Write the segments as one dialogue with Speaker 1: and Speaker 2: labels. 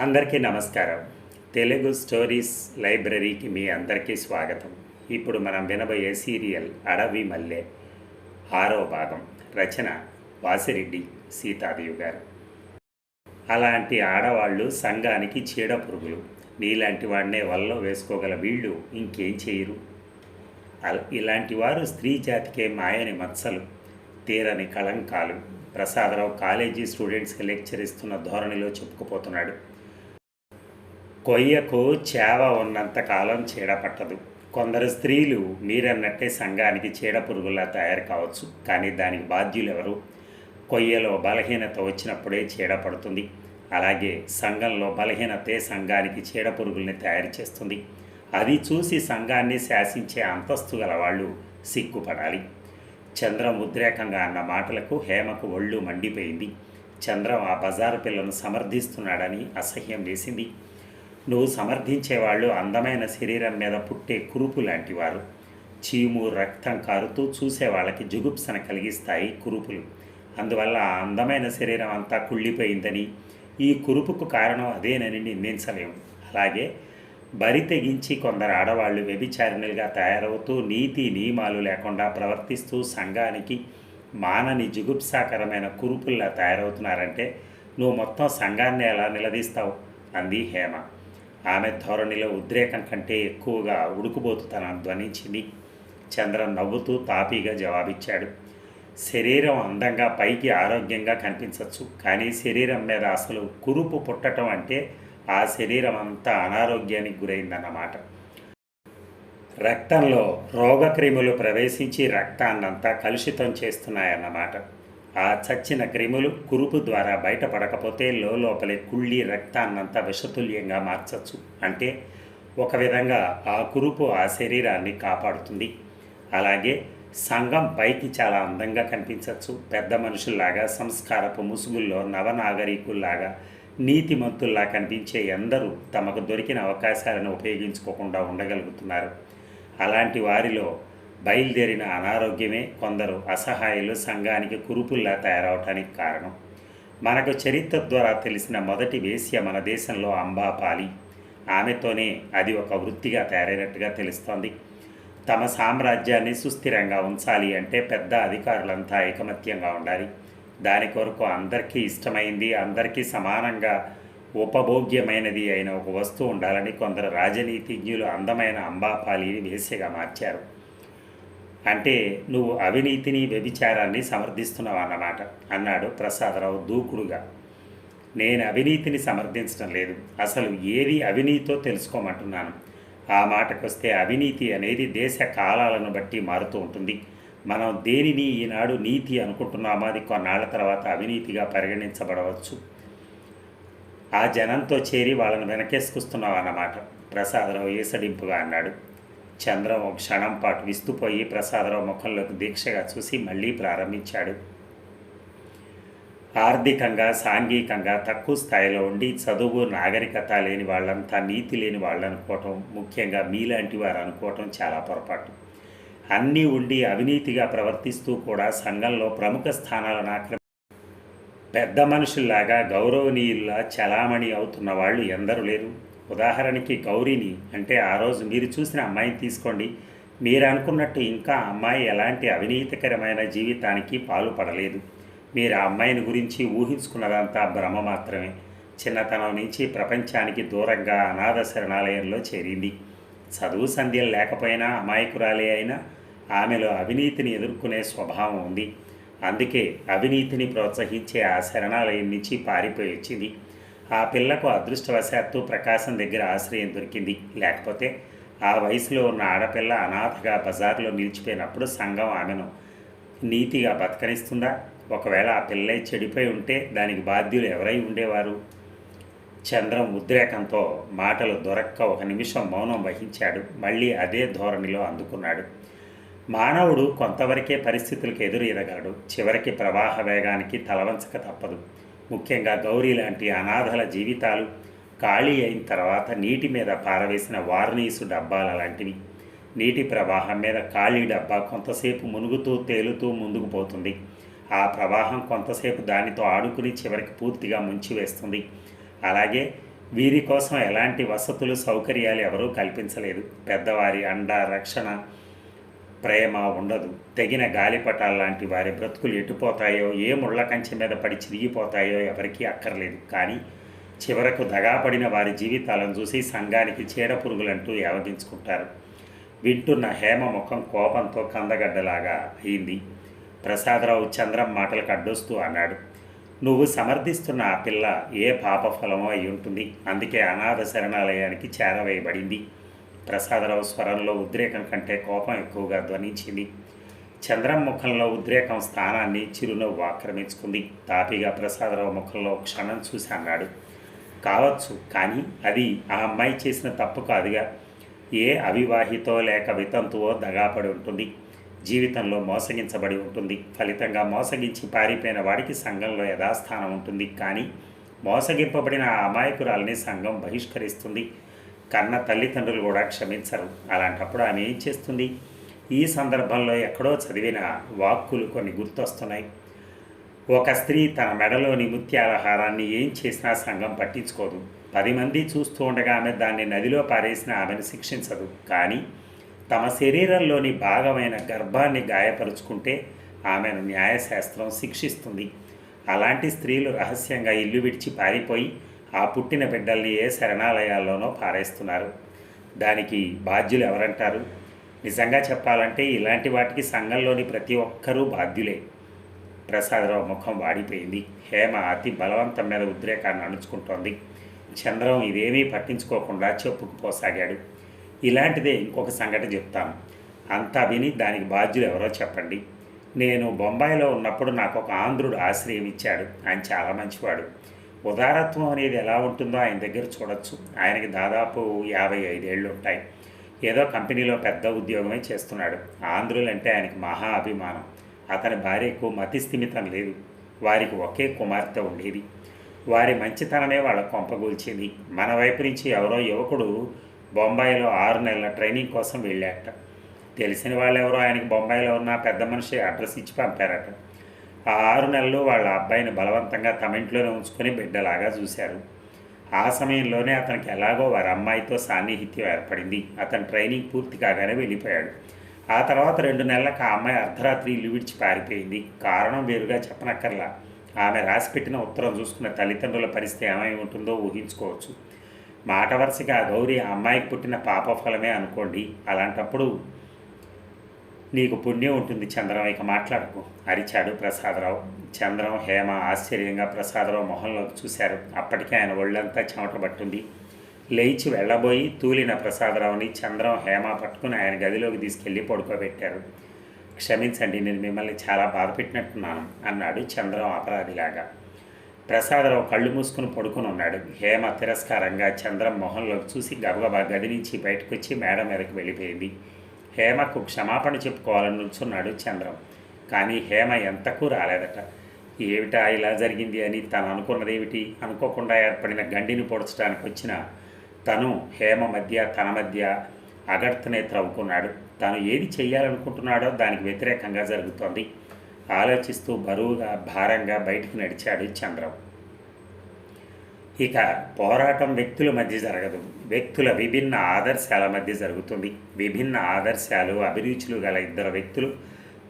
Speaker 1: అందరికీ నమస్కారం. తెలుగు స్టోరీస్ లైబ్రరీకి మీ అందరికీ స్వాగతం. ఇప్పుడు మనం వినబోయే సీరియల్ అడవి మల్లె ఆరో భాగం రచన వాసిరెడ్డి సీతాదేవి గారు. అలాంటి ఆడవాళ్ళు సంఘానికి చీడ పురుగులు. నీలాంటి వాడినే వల్ల వేసుకోగల వీళ్ళు ఇంకేం చేయరు. ఇలాంటి వారు స్త్రీ జాతికే మాయని మత్సలు తీరని కళంకాలు. ప్రసాదరావు కాలేజీ స్టూడెంట్స్కి లెక్చర్ ఇస్తున్న ధోరణిలో చెప్పుకుపోతున్నాడు. కొయ్యకు చేవ ఉన్నంత కాలం చీడ పట్టదు. కొందరు స్త్రీలు మీరన్నట్టే సంఘానికి చీడ పురుగులా తయారు కావచ్చు కానీ దానికి బాధ్యులు ఎవరు కొయ్యలో బలహీనత వచ్చినప్పుడే చీడ పడుతుంది. అలాగే సంఘంలో బలహీనతే సంఘానికి చీడ పురుగుల్ని తయారు చేస్తుంది. అది చూసి సంఘాన్ని శాసించే అంతస్తు గల వాళ్ళు సిగ్గుపడాలి. చంద్రం ఉద్రేకంగా అన్న మాటలకు హేమకు ఒళ్ళు మండిపోయింది. చంద్రం ఆ బజారు పిల్లను సమర్థిస్తున్నాడని అసహ్యం వేసింది. నువ్వు సమర్థించేవాళ్ళు అందమైన శరీరం మీద పుట్టే కురుపు లాంటివారు చీము రక్తం కారుతూ చూసేవాళ్ళకి జుగుప్సన కలిగిస్తాయి కురుపులు. అందువల్ల ఆ అందమైన శరీరం అంతా కుళ్ళిపోయిందని ఈ కురుపుకు కారణం అదేనని నిందించలేము. అలాగే బరి తెగించి కొందరు ఆడవాళ్ళు వ్యభిచారిణులుగా తయారవుతూ నీతి నియమాలు లేకుండా ప్రవర్తిస్తూ సంఘానికి మానని జుగుప్సాకరమైన కురుపుల్లా తయారవుతున్నారంటే నువ్వు మొత్తం సంఘాన్ని ఎలా నిలదీస్తావు? అంది హేమ. ఆమె ధోరణిలో ఉద్రేకం కంటే ఎక్కువగా ఉడుకుబోతుతనం ధ్వనించింది. చంద్రన్ నవ్వుతూ తాపీగా జవాబిచ్చాడు. శరీరం అందంగా పైకి ఆరోగ్యంగా కనిపించవచ్చు కానీ శరీరం మీద అసలు కురుపు పుట్టడం అంటే ఆ శరీరం అంతా అనారోగ్యానికి గురైందన్నమాట. రక్తంలో రోగక్రిములు ప్రవేశించి రక్తాన్నంతా కలుషితం చేస్తున్నాయన్నమాట. ఆ చచ్చిన క్రిములు కురుపు ద్వారా బయటపడకపోతే లోపలే కుళ్ళి రక్తాన్నంతా విషతుల్యంగా మార్చచ్చు. అంటే ఒక విధంగా ఆ కురుపు ఆ శరీరాన్ని కాపాడుతుంది. అలాగే సంఘం పైకి చాలా అందంగా కనిపించవచ్చు పెద్ద మనుషుల్లాగా సంస్కారపు ముసుగుల్లో నవనాగరికుల్లాగా నీతిమంతుల్లా కనిపించే ఎందరూ తమకు దొరికిన అవకాశాలను ఉపయోగించుకోకుండా ఉండగలుగుతున్నారు. అలాంటి వారిలో బయలుదేరిన అనారోగ్యమే కొందరు అసహాయులు సంఘానికి కురుపుల్లా తయారవటానికి కారణం. మనకు చరిత్ర ద్వారా తెలిసిన మొదటి వేశ్య మన దేశంలో అంబాపాలి. ఆమెతోనే అది ఒక వృత్తిగా తయారైనట్టుగా తెలుస్తోంది. తమ సామ్రాజ్యాన్ని సుస్థిరంగా ఉంచాలి అంటే పెద్ద అధికారులంతా ఐకమత్యంగా ఉండాలి. దాని కొరకు అందరికీ ఇష్టమైంది అందరికీ సమానంగా ఉపభోగ్యమైనది అయిన ఒక వస్తువు ఉండాలని కొందరు రాజనీతిజ్ఞులు అందమైన అంబాపాలిని వేసిగా మార్చారు. అంటే నువ్వు అవినీతిని వ్యభిచారాన్ని సమర్థిస్తున్నావు అన్నమాట. అన్నాడు ప్రసాదరావు దూకుడుగా. నేను అవినీతిని సమర్థించడం లేదు. అసలు ఏది అవినీతో తెలుసుకోమంటున్నాను. ఆ మాటకొస్తే అవినీతి అనేది దేశ కాలాలను బట్టి మారుతూ ఉంటుంది. మనం దేనిని ఈనాడు నీతి అనుకుంటున్నామో అది కొన్నాళ్ళ తర్వాత అవినీతిగా పరిగణించబడవచ్చు. ఆ జనంతో చేరి వాళ్ళని వెనకేసుకొస్తున్నావు అన్నమాట. ప్రసాదరావు ఏసడింపుగా అన్నాడు. చంద్రం ఒక క్షణం పాటు విస్తుపోయి ప్రసాదరావు ముఖంలోకి దీక్షగా చూసి మళ్ళీ ప్రారంభించాడు. ఆర్థికంగా సాంఘికంగా తక్కువ స్థాయిలో ఉండి చదువు నాగరికత లేని వాళ్ళంతా నీతి లేని వాళ్ళు అనుకోవటం ముఖ్యంగా మీలాంటి వారు అనుకోవటం చాలా పొరపాటు. అన్నీ ఉండి అవినీతిగా ప్రవర్తిస్తూ కూడా సంఘంలో ప్రముఖ స్థానాలను ఆక్రమి పెద్ద మనుషుల్లాగా గౌరవనీయుల్లా చలామణి అవుతున్న వాళ్ళు ఎందరూ లేరు. ఉదాహరణకి గౌరీని అంటే ఆ రోజు మీరు చూసిన అమ్మాయిని తీసుకోండి. మీరు అనుకున్నట్టు ఇంకా అమ్మాయి ఎలాంటి అవినీతికరమైన జీవితానికి పాలుపడలేదు మీరు ఆ అమ్మాయిని గురించి ఊహించుకున్నదంతా భ్రమ మాత్రమే. చిన్నతనం నుంచి ప్రపంచానికి దూరంగా అనాథ శరణాలయంలో చేరింది. చదువు సంధ్యలు లేకపోయినా అమాయకురాలే అయినా ఆమెలో అవినీతిని ఎదుర్కొనే స్వభావం ఉంది. అందుకే అవినీతిని ప్రోత్సహించే ఆ శరణాలయం నుంచి పారిపోయి వచ్చింది. ఆ పిల్లకు అదృష్టవశాత్తు ప్రకాశం దగ్గర ఆశ్రయం దొరికింది. లేకపోతే ఆ వయసులో ఉన్న ఆడపిల్ల అనాథగా బజార్లో నిలిచిపోయినప్పుడు సంఘం ఆమెను నీతిగా బతకనిస్తుందా? ఒకవేళ ఆ పిల్లై చెడిపోయి ఉంటే దానికి బాధ్యులు ఎవరై ఉండేవారు? చంద్రం ఉద్రేకంతో మాటలు దొరక్క ఒక నిమిషం మౌనం వహించాడు. మళ్ళీ అదే ధోరణిలో అందుకున్నాడు. మానవుడు కొంతవరకే పరిస్థితులకు ఎదురు ఎదగలడు చివరికి ప్రవాహ వేగానికి తలవంచక తప్పదు. ముఖ్యంగా గౌరీ లాంటి అనాథల జీవితాలు ఖాళీ అయిన తర్వాత నీటి మీద పారవేసిన వార్నీసు డబ్బాల లాంటివి నీటి ప్రవాహం మీద ఖాళీ డబ్బా కొంతసేపు మునుగుతూ తేలుతూ ముందుకు పోతుంది. ఆ ప్రవాహం కొంతసేపు దానితో ఆడుకుని చివరికి పూర్తిగా ముంచివేస్తుంది. అలాగే వీరి కోసం ఎలాంటి వసతులు సౌకర్యాలు ఎవరూ కల్పించలేదు. పెద్దవారి అండ రక్షణ ప్రేమ ఉండదు. తెగిన గాలిపటాల లాంటి వారి బ్రతుకులు ఎటుపోతాయో ఏ ముళ్ళ కంచె మీద పడి చిరిగిపోతాయో ఎవరికీ అక్కర్లేదు. కానీ చివరకు దగాపడిన వారి జీవితాలను చూసి సంఘానికి చీడ పురుగులంటూ యావగించుకుంటారు. వింటున్న హేమ ముఖం కోపంతో కందగడ్డలాగా అయింది. ప్రసాదరావు చంద్రం మాటలకు అడ్డొస్తూ అన్నాడు నువ్వు సమర్థిస్తున్న ఆ పిల్ల ఏ పాపఫలమో అయి ఉంటుంది అందుకే అనాథ శరణాలయానికి చేరవేయబడింది. ప్రసాదరావు స్వరంలో ఉద్రేకం కంటే కోపం ఎక్కువగా ధ్వనించింది. చంద్రం ముఖంలో ఉద్రేకం స్థానాన్ని చిరునవ్వు ఆక్రమించుకుంది. తాపిగా ప్రసాదరావు ముఖంలో క్షణం చూసి అన్నాడు కావచ్చు కానీ అది ఆ అమ్మాయి చేసిన తప్పు కాదుగా. ఏ అవివాహితో లేక వితంతువో దగాపడి ఉంటుంది. జీవితంలో మోసగించబడి ఉంటుంది. ఫలితంగా మోసగించి పారిపోయిన వాడికి సంఘంలో యథాస్థానం ఉంటుంది. కానీ మోసగింపబడిన ఆ అమాయకురాల్ని సంఘం బహిష్కరిస్తుంది. కన్న తల్లిదండ్రులు కూడా క్షమించరు. అలాంటప్పుడు ఆమె ఏం చేస్తుంది? ఈ సందర్భంలో ఎక్కడో చదివిన వాక్కులు కొన్ని గుర్తొస్తున్నాయి. ఒక స్త్రీ తన మెడలోని ముత్యాల హారాన్ని ఏం చేసినా సంఘం పట్టించుకోదు. పది మంది చూస్తూ ఉండగా ఆమె దాన్ని నదిలో పారేసిన ఆమెను శిక్షించదు. కానీ తమ శరీరంలోని భాగమైన గర్భాన్ని గాయపరుచుకుంటే ఆమెను న్యాయశాస్త్రం శిక్షిస్తుంది. అలాంటి స్త్రీలు రహస్యంగా ఇల్లు విడిచి పారిపోయి ఆ పుట్టిన బిడ్డల్ని ఏ శరణాలయాల్లోనో పారేస్తున్నారు. దానికి బాధ్యులు ఎవరంటారు? నిజంగా చెప్పాలంటే ఇలాంటి వాటికి సంఘంలోని ప్రతి ఒక్కరూ బాధ్యులే. ప్రసాదరావు ముఖం వాడిపోయింది. హేమ అతి బలవంతం మీద ఉద్రేకాన్ని అణుచుకుంటోంది. చంద్రం ఇదేమీ పట్టించుకోకుండా చెప్పుకుపోసాగాడు ఇలాంటిదే ఇంకొక సంఘటన చెప్తాను. అంతా విని దానికి బాధ్యులు ఎవరో చెప్పండి. నేను బొంబాయిలో ఉన్నప్పుడు నాకు ఒక ఆంధ్రుడు ఆశ్రయం ఇచ్చాడు. ఆయన చాలా మంచివాడు. ఉదారత్వం అనేది ఎలా ఉంటుందో ఆయన దగ్గర చూడొచ్చు. ఆయనకి దాదాపు యాభై ఐదేళ్ళు ఉంటాయి. ఏదో కంపెనీలో పెద్ద ఉద్యోగమే చేస్తున్నాడు. ఆంధ్రులంటే ఆయనకి మహా అభిమానం. అతని భార్యకు మతి స్థిమితం లేదు. వారికి ఒకే కుమార్తె ఉండేది. వారి మంచితనమే వాళ్ళ కొంపగూల్చింది మన వైపు నుంచి ఎవరో యువకుడు బొంబాయిలో ఆరు నెలల ట్రైనింగ్ కోసం వెళ్ళాట తెలిసిన వాళ్ళెవరో ఆయనకి బొంబాయిలో ఉన్న పెద్ద మనిషి అడ్రస్ ఇచ్చి పంపారట. ఆ ఆరు నెలలు వాళ్ళ అబ్బాయిని బలవంతంగా తమ ఇంట్లోనే ఉంచుకొని బిడ్డలాగా చూశారు. ఆ సమయంలోనే అతనికి ఎలాగో వారి అమ్మాయితో సాన్నిహిత్యం ఏర్పడింది. అతను ట్రైనింగ్ పూర్తి కాగానే వెళ్ళిపోయాడు. ఆ తర్వాత రెండు నెలలకు ఆ అమ్మాయి అర్ధరాత్రి ఇల్లు విడిచి పారిపోయింది. కారణం వేరుగా చెప్పనక్కర్లా. ఆమె రాసిపెట్టిన ఉత్తరం చూసుకున్న తల్లిదండ్రుల పరిస్థితి ఏమై ఉంటుందో ఊహించుకోవచ్చు. మాట వరుసగా గౌరీ గౌరి ఆ అమ్మాయికి పుట్టిన పాప ఫలమే అనుకోండి. అలాంటప్పుడు నీకు పుణ్యం ఉంటుంది చంద్రం. ఇక మాట్లాడకు. అరిచాడు ప్రసాదరావు. చంద్రం హేమ ఆశ్చర్యంగా ప్రసాదరావు మొహంలోకి చూశారు. అప్పటికే ఆయన ఒళ్ళంతా చెమట పట్టింది. లేచి వెళ్ళబోయి తూలిన ప్రసాదరావుని చంద్రం హేమ పట్టుకుని ఆయన గదిలోకి తీసుకెళ్ళి పడుకోబెట్టారు. క్షమించండి నేను మిమ్మల్ని చాలా బాధ పెట్టినట్టున్నాను అన్నాడు చంద్రం అపరాధిలాగా. ప్రసాదరావు కళ్ళు మూసుకుని పడుకుని ఉన్నాడు. హేమ తిరస్కారంగా చంద్రం మొహంలోకి చూసి గబగబా గది నుంచి బయటకు వచ్చి మేడ మీదకి వెళ్ళిపోయింది. హేమకు క్షమాపణ చెప్పుకోవాలని నుంచున్నాడు చంద్రం. కానీ హేమ ఎంతకు రాలేదట. ఏమిటా ఇలా జరిగింది అని తను అనుకున్నదేమిటి? అనుకోకుండా ఏర్పడిన గండిని పొడచడానికి వచ్చిన తను హేమ మధ్య తన మధ్య అగర్తనే త్రవ్వుకున్నాడు. తాను ఏది చేయాలనుకుంటున్నాడో దానికి వ్యతిరేకంగా జరుగుతోంది. ఆలోచిస్తూ బరువుగా భారంగా బయటికి నడిచాడు చంద్రం. ఇక పోరాటం వ్యక్తుల మధ్య జరగదు. వ్యక్తుల విభిన్న ఆదర్శాల మధ్య జరుగుతుంది. విభిన్న ఆదర్శాలు అభిరుచులు గల ఇద్దరు వ్యక్తులు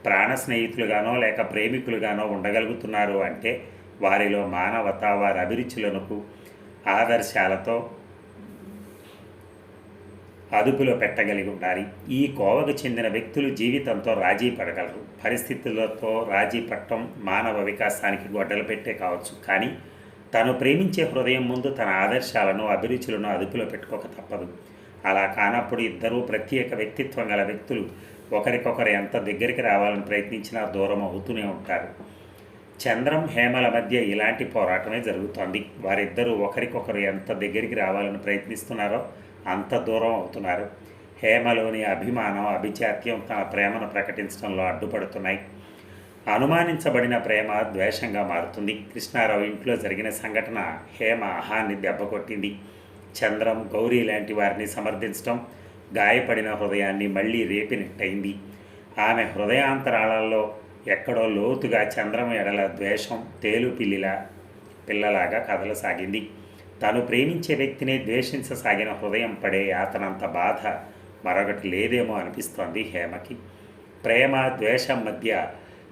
Speaker 1: ప్రాణ స్నేహితులుగానో లేక ప్రేమికులుగానో ఉండగలుగుతున్నారు అంటే వారిలో మానవత వారి అభిరుచులకు ఆదర్శాలతో అదుపులో పెట్టగలిగి ఉండాలి. ఈ కోవకు చెందిన వ్యక్తులు జీవితంతో రాజీ పడగలరు. పరిస్థితులతో రాజీ పట్టడం మానవ వికాసానికి గొడ్డలు పెట్టే కావచ్చు. కానీ తను ప్రేమించే హృదయం ముందు తన ఆదర్శాలను అభిరుచులను అదుపులో పెట్టుకోక తప్పదు. అలా కానప్పుడు ఇద్దరూ ప్రత్యేక వ్యక్తిత్వం గల వ్యక్తులు ఒకరికొకరు ఎంత దగ్గరికి రావాలని ప్రయత్నించినా దూరం అవుతూనే ఉంటారు. చంద్రం హేమల మధ్య ఇలాంటి పోరాటమే జరుగుతోంది. వారిద్దరూ ఒకరికొకరు ఎంత దగ్గరికి రావాలని ప్రయత్నిస్తున్నారో అంత దూరం అవుతున్నారు. హేమలోని అభిమానం అభిజాత్యం తన ప్రేమను ప్రకటించడంలో అడ్డుపడుతున్నాయి. అనుమానించబడిన ప్రేమ ద్వేషంగా మారుతుంది. కృష్ణారావు ఇంట్లో జరిగిన సంఘటన హేమ అహాన్ని దెబ్బకొట్టింది. చంద్రం గౌరీ లాంటి వారిని సమర్థించడం గాయపడిన హృదయాన్ని మళ్ళీ రేపినట్టయింది. ఆమె హృదయాంతరాళాల్లో ఎక్కడో లోతుగా చంద్రం ఎడల ద్వేషం తేలు పిల్లిలా పిల్లలాగా కదలసాగింది. తను ప్రేమించే వ్యక్తిని ద్వేషించసాగిన హృదయం పడే అతనంత బాధ మరొకటి లేదేమో అనిపిస్తోంది హేమకి. ప్రేమ ద్వేషం మధ్య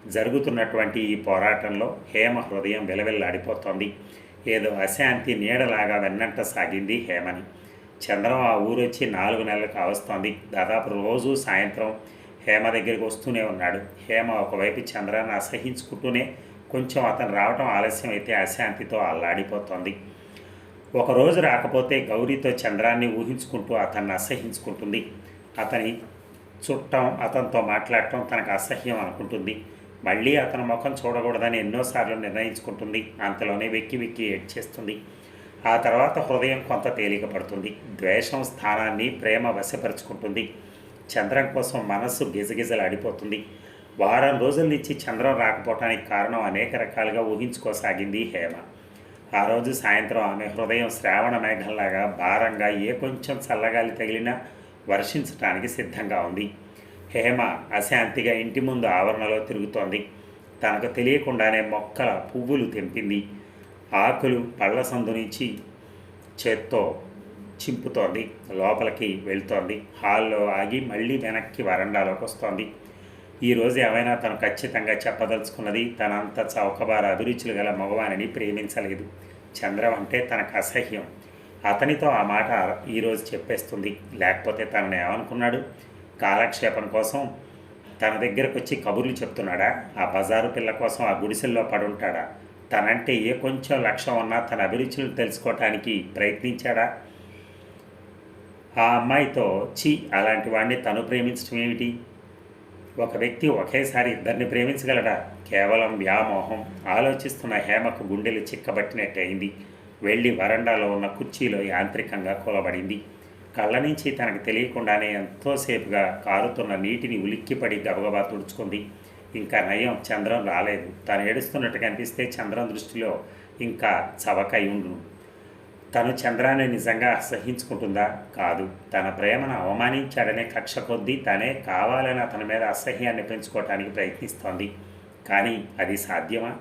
Speaker 1: జరుగుతున్నటువంటి ఈ పోరాటంలో హేమ హృదయం విలవిల్లాడిపోతోంది. ఏదో అశాంతి నీడలాగా వెన్నంట సాగింది హేమని. చంద్రం ఆ ఊరొచ్చి నాలుగు నెలలు కావస్తోంది దాదాపు రోజు సాయంత్రం హేమ దగ్గరికి వస్తూనే ఉన్నాడు. హేమ ఒకవైపు చంద్రాన్ని అసహించుకుంటూనే కొంచెం అతను రావటం ఆలస్యం అయితే అశాంతితో అల్లాడిపోతోంది. ఒకరోజు రాకపోతే గౌరీతో చంద్రాన్ని ఊహించుకుంటూ అతన్ని అసహించుకుంటుంది. అతని చుట్టం అతనితో మాట్లాడటం తనకు అసహ్యం అనుకుంటుంది. మళ్ళీ అతని ముఖం చూడకూడదని ఎన్నోసార్లు నిర్ణయించుకుంటుంది. అంతలోనే వెక్కి వెక్కి ఏడ్చేస్తుంది ఆ తర్వాత హృదయం కొంత తేలిక పడుతుంది. ద్వేషం స్థానాన్ని ప్రేమ వశపరుచుకుంటుంది. చంద్రం కోసం మనస్సు గిజగిజలాడిపోతుంది. వారం రోజుల నుంచి చంద్రం రాకపోవటానికి కారణం అనేక రకాలుగా ఊహించుకోసాగింది హేమ. ఆ రోజు సాయంత్రం ఆమె హృదయం శ్రావణ మేఘంలాగా భారంగా ఏ కొంచెం చల్లగాలి తగిలినా వర్షించటానికి సిద్ధంగా ఉంది. హేమ అశాంతిగా ఇంటి ముందు ఆవరణలో తిరుగుతోంది. తనకు తెలియకుండానే మొక్కల పువ్వులు తెంపింది. ఆకులు పళ్ళ సందు నుంచి చేత్తో చింపుతోంది. లోపలికి వెళ్తోంది. హాల్లో ఆగి మళ్ళీ వెనక్కి వరండాలోకి వస్తోంది. ఈరోజు ఏమైనా తను ఖచ్చితంగా చెప్పదలుచుకున్నది తనంత చౌకబార అభిరుచులు గల మగవాణిని ప్రేమించలేదు. చంద్రం అంటే తనకు అసహ్యం. అతనితో ఆ మాట ఈరోజు చెప్పేస్తుంది. లేకపోతే తనను ఏమనుకున్నాడు? కాలక్షేపం కోసం తన దగ్గరకు వచ్చి కబుర్లు చెప్తున్నాడా? ఆ బజారు పిల్ల కోసం ఆ గుడిసెల్లో పడుంటాడా? తనంటే ఏ కొంచెం లక్ష్యం ఉన్నా తన అభిరుచులు తెలుసుకోవటానికి ప్రయత్నించాడా? ఆ అమ్మాయితో చి అలాంటి వాడిని తను ప్రేమించడం ఏమిటి? ఒక వ్యక్తి ఒకేసారి ఇద్దరిని ప్రేమించగలడా? కేవలం వ్యామోహం. ఆలోచిస్తున్న హేమకు గుండెలు చిక్కబట్టినట్టు అయింది వెళ్ళి వరండాలో ఉన్న కుర్చీలో యాంత్రికంగా కూలబడింది. కళ్ళ నుంచి తనకు తెలియకుండానే ఎంతోసేపుగా కారుతున్న నీటిని ఉలిక్కిపడి గబగబా తుడుచుకుంది. ఇంకా నయం చంద్రం రాలేదు. తను ఏడుస్తున్నట్టు కనిపిస్తే చంద్రం దృష్టిలో ఇంకా చవకై ఉండు. తను చంద్రాన్ని నిజంగా అసహించుకుంటుందా? కాదు. తన ప్రేమను అవమానించాడనే కక్ష కొద్దీ తనే కావాలని అతని మీద అసహ్యాన్ని పెంచుకోవటానికి ప్రయత్నిస్తోంది. కానీ అది సాధ్యమా?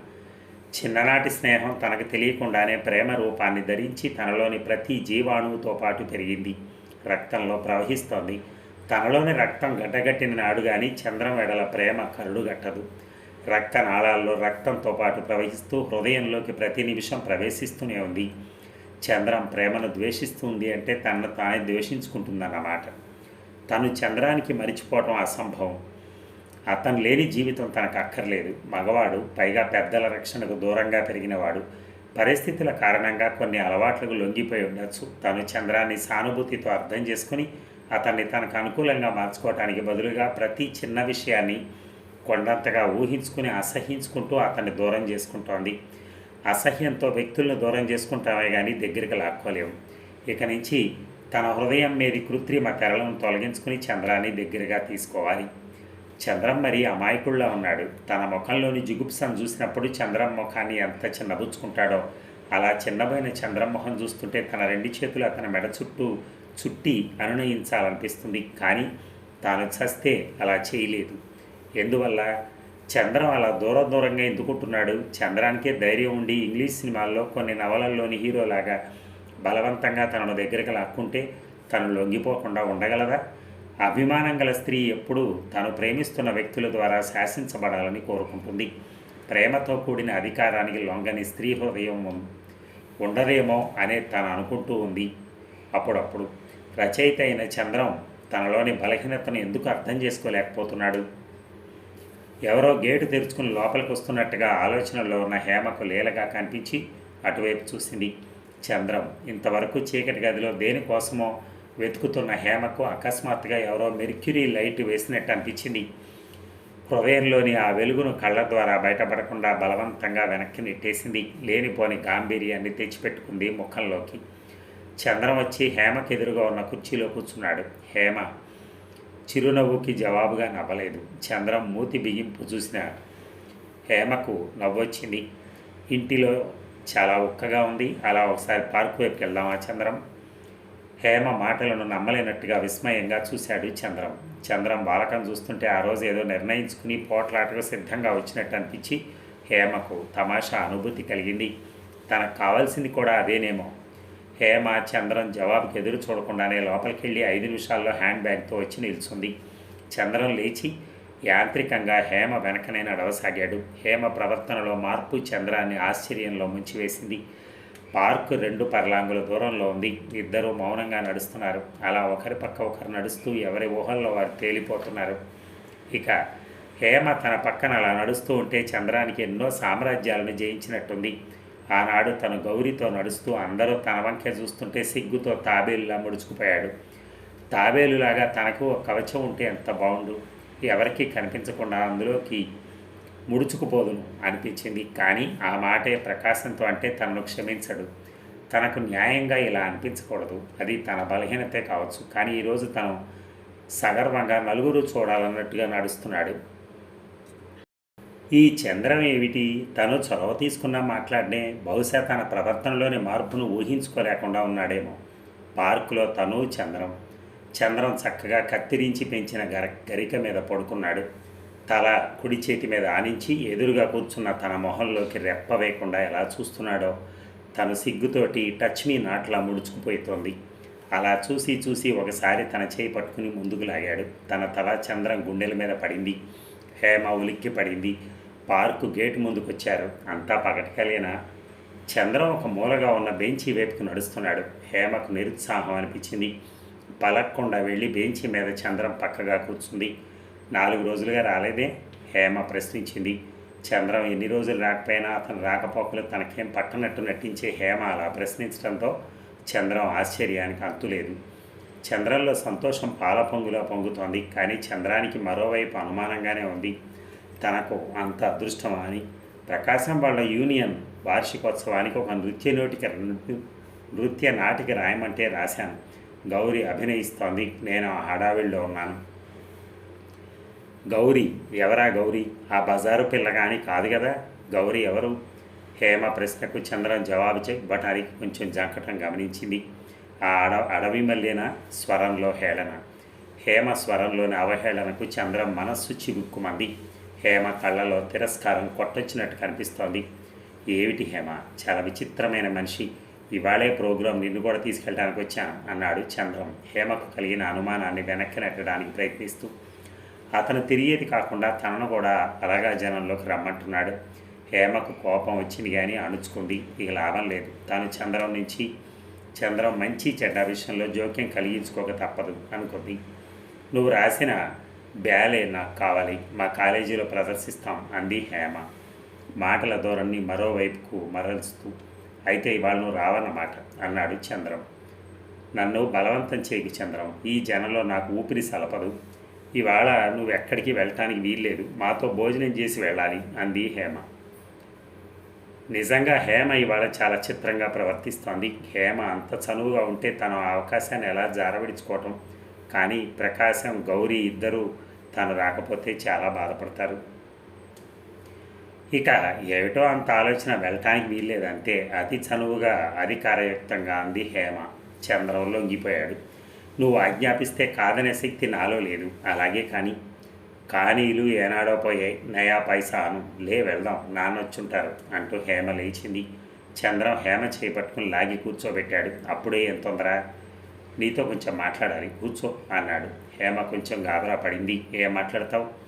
Speaker 1: చిన్ననాటి స్నేహం తనకు తెలియకుండానే ప్రేమ రూపాన్ని ధరించి తనలోని ప్రతి జీవాణువుతో పాటు పెరిగింది. రక్తంలో ప్రవహిస్తోంది. తనలోని రక్తం గడ్డగట్టిన నాడు కానీ చంద్రం వెడల ప్రేమ కరుడుగట్టదు రక్త నాళాల్లో రక్తంతో పాటు ప్రవహిస్తూ హృదయంలోకి ప్రతి నిమిషం ప్రవేశిస్తూనే ఉంది. చంద్రం ప్రేమను ద్వేషిస్తుంది అంటే తనను తానే ద్వేషించుకుంటుందన్నమాట. తను చంద్రానికి మరిచిపోవటం అసంభవం. అతను లేని జీవితం తనకు అక్కర్లేదు. మగవాడు పైగా పెద్దల రక్షణకు దూరంగా పెరిగినవాడు. పరిస్థితుల కారణంగా కొన్ని అలవాట్లకు లొంగిపోయి ఉండొచ్చు. తను చంద్రాన్ని సానుభూతితో అర్థం చేసుకుని అతన్ని తనకు అనుకూలంగా మార్చుకోవటానికి బదులుగా ప్రతి చిన్న విషయాన్ని కొండంతగా ఊహించుకుని అసహించుకుంటూ అతన్ని దూరం చేసుకుంటోంది. అసహ్యంతో వ్యక్తులను దూరం చేసుకుంటామే కానీ దగ్గరికి లాక్కోలేము ఇక నుంచి తన హృదయం మీది కృత్రిమ తెరలను తొలగించుకుని చంద్రాన్ని దగ్గరగా తీసుకోవాలి. చంద్రం మరి అమాయకుల్లా ఉన్నాడు. తన ముఖంలోని జిగుప్సను చూసినప్పుడు చంద్రం ముఖాన్ని ఎంత చిన్నబుచ్చుకుంటాడో. అలా చిన్నబోయిన చంద్రం మొహం చూస్తుంటే తన రెండు చేతులు అతని మెడ చుట్టూ చుట్టి అనునయించాలనిపిస్తుంది. కానీ తాను చస్తే అలా చేయలేదు. ఎందువల్ల? చంద్రం అలా దూర దూరంగా ఎందుకుంటున్నాడు? చంద్రానికే ధైర్యం ఉండి ఇంగ్లీష్ సినిమాల్లో కొన్ని నవలల్లోని హీరోలాగా బలవంతంగా తనను దగ్గరికి లాక్కుంటే తను లొంగిపోకుండా ఉండగలదా? అభిమానం గల స్త్రీ ఎప్పుడూ తను ప్రేమిస్తున్న వ్యక్తుల ద్వారా శాసించబడాలని కోరుకుంటుంది. ప్రేమతో కూడిన అధికారానికి లొంగని స్త్రీ హృదయం ఉండదేమో అనే తాను అనుకుంటూ ఉంది. అప్పుడప్పుడు రచయిత అయిన చంద్రం తనలోని బలహీనతను ఎందుకు అర్థం చేసుకోలేకపోతున్నాడు? ఎవరో గేటు తెరుచుకుని లోపలికి వస్తున్నట్టుగా ఆలోచనలో ఉన్న హేమకు లీలగా కనిపించి అటువైపు చూసింది. చంద్రం ఇంతవరకు చీకటి గదిలో దేనికోసమో వెతుకుతున్న హేమకు అకస్మాత్తుగా ఎవరో మెర్క్యూరీ లైట్ వేసినట్టు అనిపించింది. హృదయంలోని ఆ వెలుగును కళ్ళ ద్వారా బయటపడకుండా బలవంతంగా వెనక్కి నెట్టేసింది. లేనిపోని గాంభీర్యాన్ని తెచ్చిపెట్టుకుంది ముఖంలోకి. చంద్రం వచ్చి హేమకు ఎదురుగా ఉన్న కుర్చీలో కూర్చున్నాడు. హేమ చిరునవ్వుకి జవాబుగా నవ్వలేదు. చంద్రం మూతి బిగింపు చూసిన హేమకు నవ్వొచ్చింది. ఇంటిలో చాలా ఉక్కగా ఉంది. అలా ఒకసారి పార్కు వైపుకి వెళ్దామా చంద్రం? హేమ మాటలను నమ్మలేనట్టుగా విస్మయంగా చూశాడు చంద్రం. చంద్రం బాలకం చూస్తుంటే ఆ రోజు ఏదో నిర్ణయించుకుని పోట్లాటకు సిద్ధంగా వచ్చినట్టు అనిపించి హేమకు తమాషా అనుభూతి కలిగింది. తనకు కావాల్సింది కూడా అదేనేమో. హేమ చంద్రం జవాబుకి ఎదురు చూడకుండానే లోపలికి వెళ్ళి ఐదు నిమిషాల్లో హ్యాండ్ బ్యాగ్తో వచ్చి నిల్చుంది. చంద్రం లేచి యాంత్రికంగా హేమ వెనకనే నడవసాగాడు. హేమ ప్రవర్తనలో మార్పు చంద్రాన్ని ఆశ్చర్యంలో ముంచివేసింది. పార్కు రెండు పర్లాంగుల దూరంలో ఉంది. ఇద్దరు మౌనంగా నడుస్తున్నారు. అలా ఒకరి పక్క ఒకరు నడుస్తూ ఎవరి ఊహల్లో వారు తేలిపోతున్నారు. ఇక హేమ తన పక్కన అలా నడుస్తూ ఉంటే చంద్రానికి ఎన్నో సామ్రాజ్యాలను జయించినట్టుంది. ఆనాడు తను గౌరితో నడుస్తూ అందరూ తన వంకే చూస్తుంటే సిగ్గుతో తాబేలులా ముడుచుకుపోయాడు. తాబేలులాగా తనకు ఒక కవచం ఉంటే ఎంత బాగుండు ఎవరికీ కనిపించకుండా అందులోకి ముడుచుకుపోదును అనిపించింది. కానీ ఆ మాటే ప్రకాశంతో అంటే తనను క్షమించడు. తనకు న్యాయంగా ఇలా అనిపించకూడదు. అది తన బలహీనతే కావచ్చు. కానీ ఈరోజు తను సగర్వంగా నలుగురు చూడాలన్నట్టుగా నడుస్తున్నాడు. ఈ చంద్రం ఏమిటి? తను చొరవ తీసుకున్నా మాట్లాడనే బహుశా తన ప్రవర్తనలోని మార్పును ఊహించుకోలేకుండా ఉన్నాడేమో. పార్కులో తను చంద్రం. చంద్రం చక్కగా కత్తిరించి పెంచిన గర గరిక మీద పడుకున్నాడు. తల కుడి చేతి మీద ఆనించి ఎదురుగా కూర్చున్న తన మొహంలోకి రెప్పవేయకుండా ఎలా చూస్తున్నాడో తను సిగ్గుతోటి టచ్ మీ నాట్లా ముడుచుకుపోతోంది. అలా చూసి చూసి ఒకసారి తన చేయి పట్టుకుని ముందుకు లాగాడు. తన తల చంద్రం గుండెల మీద పడింది. హేమ ఉలిక్కి పడింది. పార్కు గేటు ముందుకొచ్చారు. అంతా అంతా పగటికలేనా? చంద్రం ఒక మూలగా ఉన్న బెంచి వైపుకు నడుస్తున్నాడు. హేమకు నిరుత్సాహం అనిపించింది. పలక్కుండా వెళ్ళి బెంచి మీద చంద్రం పక్కగా కూర్చుంది. నాలుగు రోజులుగా రాలేదే. హేమ ప్రశ్నించింది. చంద్రం ఎన్ని రోజులు రాకపోయినా అతను రాకపోకలు తనకేం పట్టనట్టు నటించే హేమ అలా ప్రశ్నించడంతో చంద్రం ఆశ్చర్యానికి అంతులేదు. చంద్రంలో సంతోషం పాల పొంగులో పొంగుతోంది. కానీ చంద్రానికి మరోవైపు అనుమానంగానే ఉంది. తనకు అంత అదృష్టమా అని. ప్రకాశం వాళ్ళ యూనియన్ వార్షికోత్సవానికి ఒక నృత్య నోటిక నృత్య నాటిక రాయమంటే రాశాను. గౌరీ అభినయిస్తోంది. నేను ఆ హడావిడిలో ఉన్నాను. గౌరీ ఎవరా గౌరీ? ఆ బజారు పిల్ల కానీ కాదు కదా? గౌరీ ఎవరు? హేమ ప్రశ్నకు చంద్రం జవాబు చెప్పటానికి కొంచెం జంకటం గమనించింది. ఆ అడ అడవి మల్లిన? స్వరంలో హేళన. హేమ స్వరంలోని అవహేళనకు చంద్రం మనస్సు చిగుక్కుమంది. హేమ కళ్ళలో తిరస్కారం కొట్టొచ్చినట్టు కనిపిస్తోంది. ఏమిటి హేమ? చాలా విచిత్రమైన మనిషి. ఇవాళే ప్రోగ్రాం నిన్ను కూడా తీసుకెళ్ళడానికి వచ్చాను అన్నాడు చంద్రం. హేమకు కలిగిన అనుమానాన్ని వెనక్కి నెట్టడానికి ప్రయత్నిస్తూ. అతను తిరిగేది కాకుండా తనను కూడా అలాగా జనంలోకి రమ్మంటున్నాడు. హేమకు కోపం వచ్చింది కానీ అణుచుకుంది. ఇక లాభం లేదు. తాను చంద్రం నుంచి చంద్రం మంచి చెడ్డ విషయంలో జోక్యం కలిగించుకోక తప్పదు అనుకుంది. నువ్వు రాసిన బ్యాలే నాకు కావాలి. మా కాలేజీలో ప్రదర్శిస్తాం అంది హేమ. మాటల ధోరణి మరోవైపుకు మరలుస్తూ అయితే ఇవాళ నువ్వు రావన్నమాట అన్నాడు చంద్రం. నన్ను బలవంతం చేయకు చంద్రం. ఈ జనంలో నాకు ఊపిరి సలపదు. ఇవాళ నువ్వు ఎక్కడికి వెళ్ళటానికి వీల్లేదు. మాతో భోజనం చేసి వెళ్ళాలి అంది హేమ. నిజంగా హేమ ఇవాళ చాలా చిత్రంగా ప్రవర్తిస్తోంది. హేమ అంత చనువుగా ఉంటే తన అవకాశాన్ని ఎలా జారవిడుచుకోవటం? కానీ ప్రకాశం గౌరీ ఇద్దరూ తను రాకపోతే చాలా బాధపడతారు. ఇక ఏమిటో అంత ఆలోచన వెళ్ళటానికి వీల్లేదంటే అతి చనువుగా అధికారయుక్తంగా అంది హేమ. చంద్రం లొంగిపోయాడు. నువ్వు ఆజ్ఞాపిస్తే కాదనే శక్తి నాలో లేదు. అలాగే కానీ కానీలు ఏనాడో పోయాయి. నయా పైసాను. లే వెళ్దాం నాన్నొచ్చుంటారు అంటూ హేమ లేచింది. చంద్రం హేమ చేపట్టుకుని లాగి కూర్చోబెట్టాడు. అప్పుడే ఏం తొందర? నీతో కొంచెం మాట్లాడాలి. కూర్చో అన్నాడు. హేమ కొంచెం గాబరా పడింది. ఏం మాట్లాడతావు?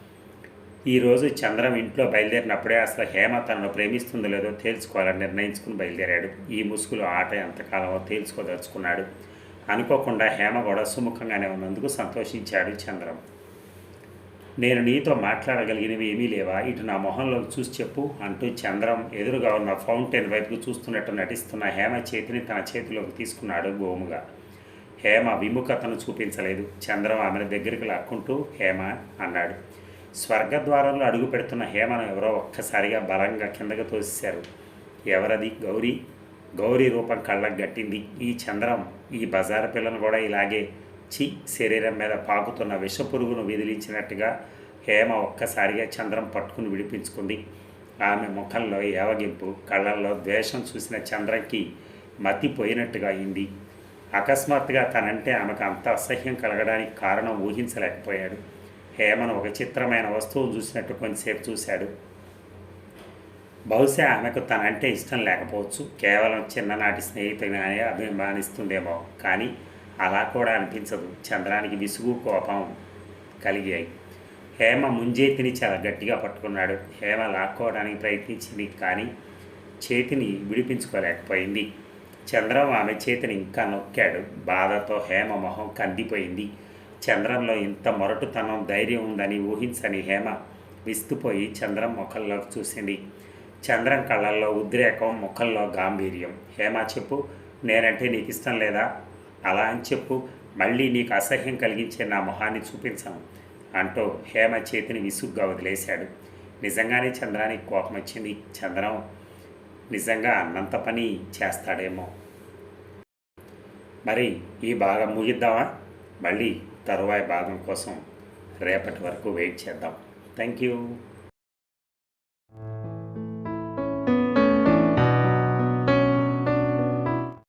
Speaker 1: ఈరోజు చంద్రం ఇంట్లో బయలుదేరినప్పుడే అసలు హేమ తనను ప్రేమిస్తుందో లేదో తేల్చుకోవాలని నిర్ణయించుకుని బయలుదేరాడు. ఈ ముసుగులో ఆట ఎంతకాలమో తేల్చుకోదలుచుకున్నాడు. అనుకోకుండా హేమ కూడా సుముఖంగానే ఉన్నందుకు సంతోషించాడు చంద్రం. నేను నీతో మాట్లాడగలిగినవి ఏమీ లేవా? ఇటు నా మొహంలోకి చూసి చెప్పు అంటూ చంద్రం ఎదురుగా ఉన్న ఫౌంటైన్ వైపుకు చూస్తున్నట్టు నటిస్తున్న హేమ చేతిని తన చేతిలోకి తీసుకున్నాడు గోముగా. హేమ విముఖతను చూపించలేదు. చంద్రం ఆమెను దగ్గరికి లాక్కుంటూ హేమ అన్నాడు. స్వర్గద్వారంలో అడుగు పెడుతున్న హేమను ఎవరో ఒక్కసారిగా బలంగా కిందకు తోసేశారు. ఎవరది? గౌరీ? గౌరీ రూపం కళ్ళకు గట్టింది. ఈ చంద్రం ఈ బజారు పిల్లను కూడా ఇలాగే చి శరీరం మీద పాకుతున్న విషపురుగును విదిలించినట్టుగా హేమ ఒక్కసారిగా చంద్రం పట్టుకుని విడిపించుకుంది. ఆమె ముఖంలో ఏవగింపు కళ్ళల్లో ద్వేషం చూసిన చంద్రంకి మతిపోయినట్టుగా అయింది. అకస్మాత్తుగా తనంటే ఆమెకు అంత అసహ్యం కలగడానికి కారణం ఊహించలేకపోయాడు. హేమను ఒక చిత్రమైన వస్తువు చూసినట్టు కొంతసేపు చూశాడు. బహుశా ఆమెకు తనంటే ఇష్టం లేకపోవచ్చు. కేవలం చిన్ననాటి స్నేహితుని అభిమానిస్తుందేమో కానీ అలా కూడా అనిపించదు. చంద్రానికి విసుగు కోపం కలిగాయి. హేమ ముంజేతిని చాలా గట్టిగా పట్టుకున్నాడు. హేమ లాక్కోవడానికి ప్రయత్నించింది కానీ చేతిని విడిపించుకోలేకపోయింది. చంద్రం ఆమె చేతిని ఇంకా నొక్కాడు. బాధతో హేమ మొహం కందిపోయింది. చంద్రంలో ఇంత మొరటుతనం ధైర్యం ఉందని ఊహించని హేమ విస్తుపోయి చంద్రం ముఖంలోకి చూసింది. చంద్రం కళ్ళల్లో ఉద్రేకం ముఖంలో గాంభీర్యం. హేమ చెప్పు నేనంటే నీకు ఇష్టం లేదా? అలా అని చెప్పు మళ్ళీ నీకు అసహ్యం కలిగించే నా మొహాన్ని చూపించను అంటూ హేమ చేతిని విసుగ్గా వదిలేశాడు. నిజంగానే చంద్రానికి కోపం వచ్చింది చంద్రం నిజంగా అన్నంత పని చేస్తాడేమో. మరి ఈ భాగం ముగిద్దామా? మళ్ళీ తరువాయి భాగం కోసం రేపటి వరకు వెయిట్ చేద్దాం. Thank you